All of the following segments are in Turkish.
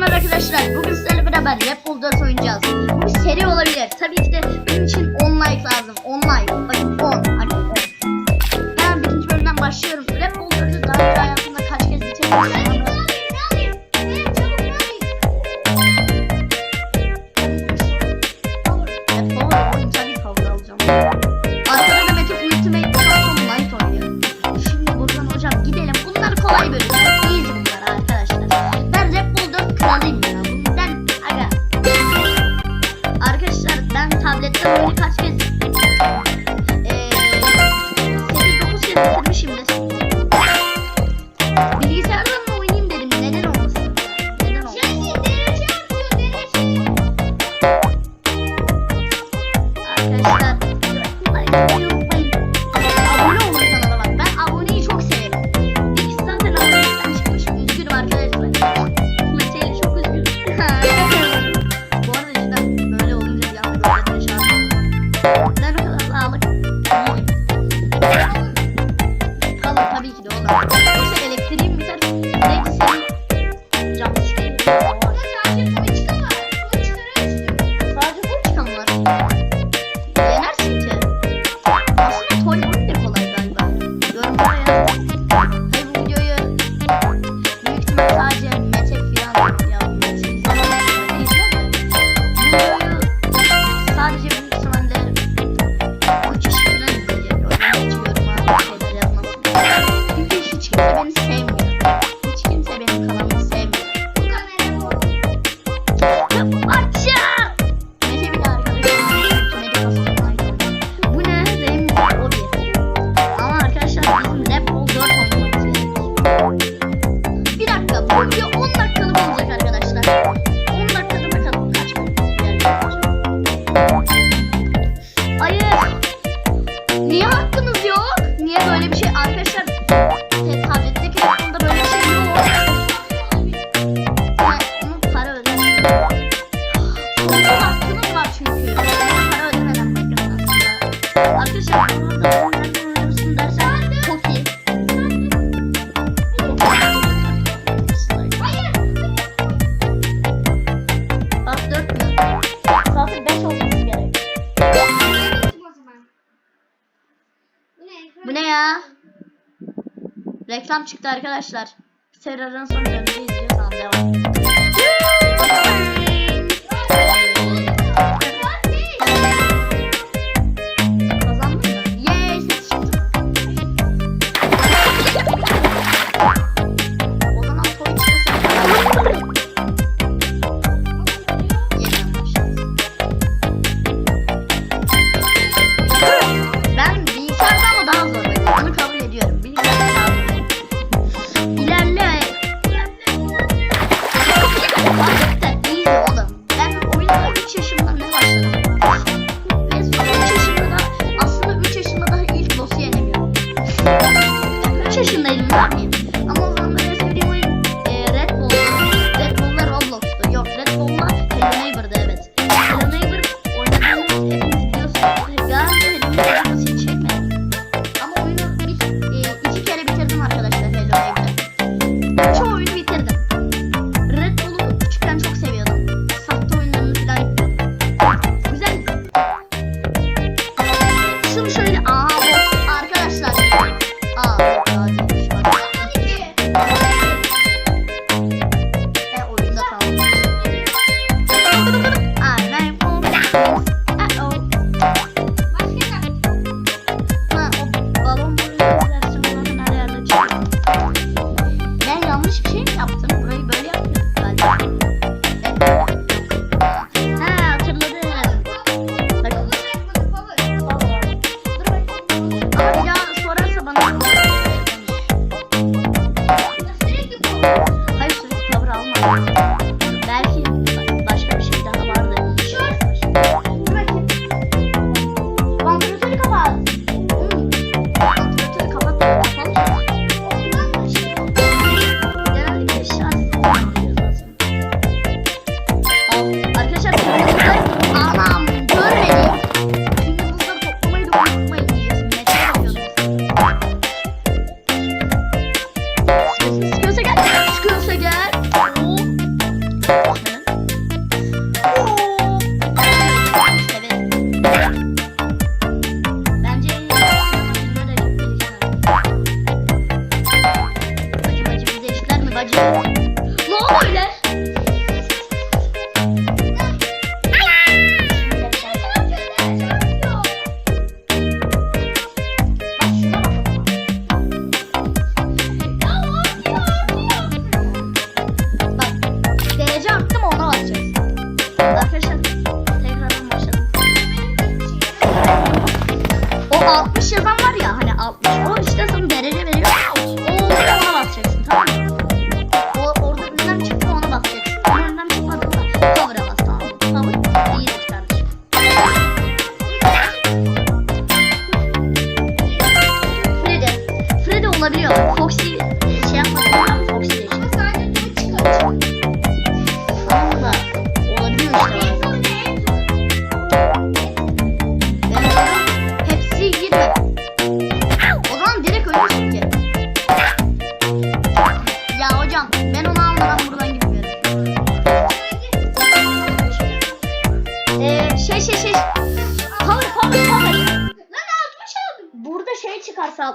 Merhabalar arkadaşlar. Bugün sizlerle beraber Rap Bulldogs oynayacağız. Bu bir seri olabilir. Tabii ki de bunun için 10 like Bye. Reklam çıktı arkadaşlar. Serar'ın son bölümünü izliyorsan devam.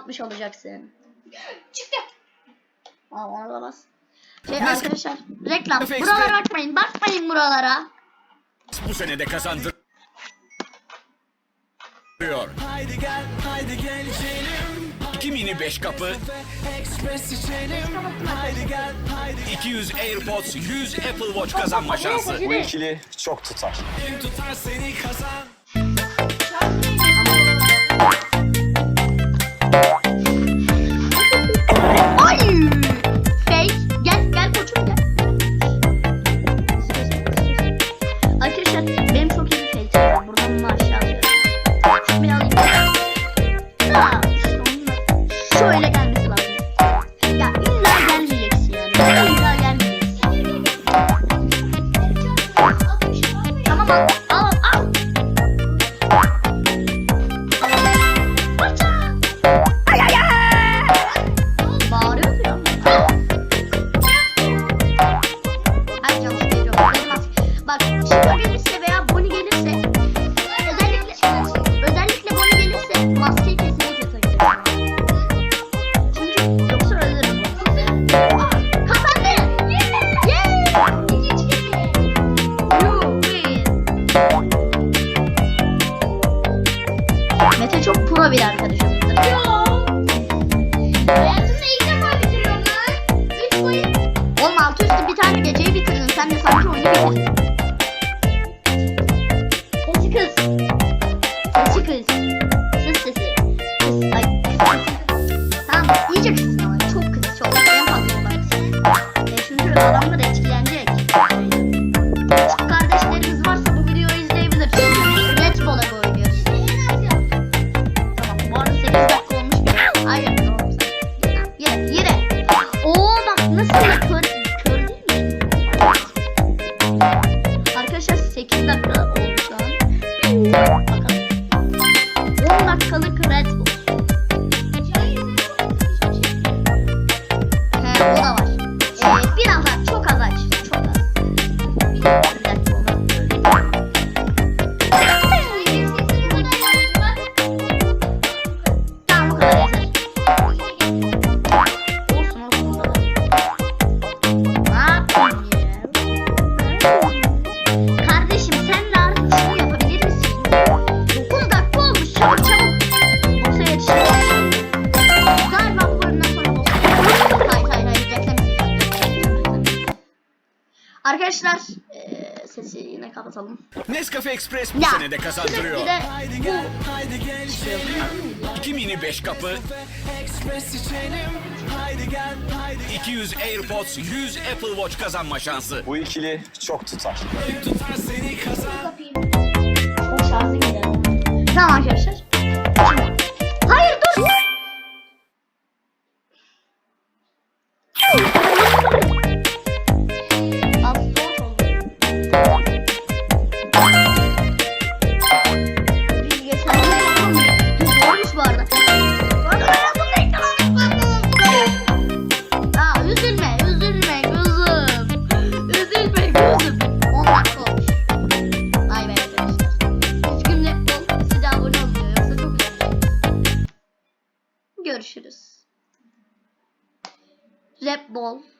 atmış olacaksın. Çıktı. Aa, ona da bas. Şey arkadaşlar reklam. Buralara bakmayın. Bakmayın buralara. Bu sene de kazandı. Haydi gel, haydi gel içelim. Kimini beş kapı. Express içelim. Haydi gel, haydi 200 AirPods, 100 Apple Watch kazanma şansı. Bu ikili çok tutar. Kim tutar seni kazan. thank you 나와. kapatalım. Nescafe Express bu ya. sene de kazandırıyor. Bir de, bir de bu. İki mini beş kapı. 200 AirPods, 100 Apple Watch kazanma şansı. Bu ikili çok tutar. Tutar seni kazan. Tamam arkadaşlar. long.